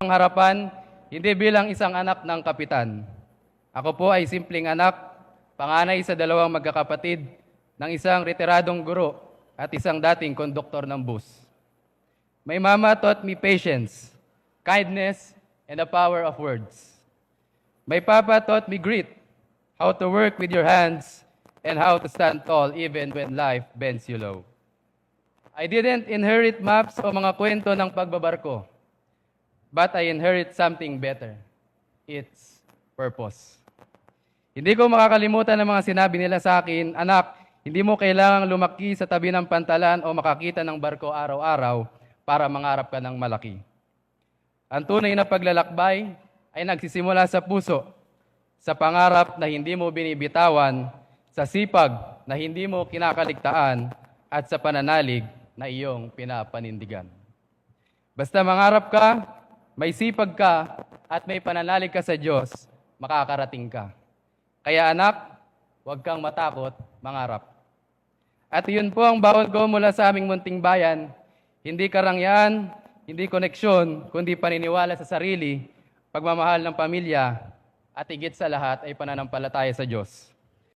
ang hindi bilang isang anak ng kapitan. Ako po ay simpleng anak, panganay sa dalawang magkakapatid ng isang retiradong guro at isang dating konduktor ng bus. My mama taught me patience, kindness, and the power of words. My papa taught me grit, how to work with your hands, and how to stand tall even when life bends you low. I didn't inherit maps o mga kwento ng pagbabarko, but I inherit something better. It's purpose. Hindi ko makakalimutan ang mga sinabi nila sa akin, anak, hindi mo kailangang lumaki sa tabi ng pantalan o makakita ng barko araw-araw para mangarap ka ng malaki. Ang tunay na paglalakbay ay nagsisimula sa puso, sa pangarap na hindi mo binibitawan, sa sipag na hindi mo kinakaligtaan, at sa pananalig na iyong pinapanindigan. Basta mangarap ka, may sipag ka, at may pananalig ka sa Diyos, makakarating ka. Kaya anak, huwag kang matakot, mangarap. At iyon po ang bawal ko mula sa aming munting bayan. Hindi karangyan, hindi koneksyon, kundi paniniwala sa sarili, pagmamahal ng pamilya, at higit sa lahat ay pananampalataya sa Diyos.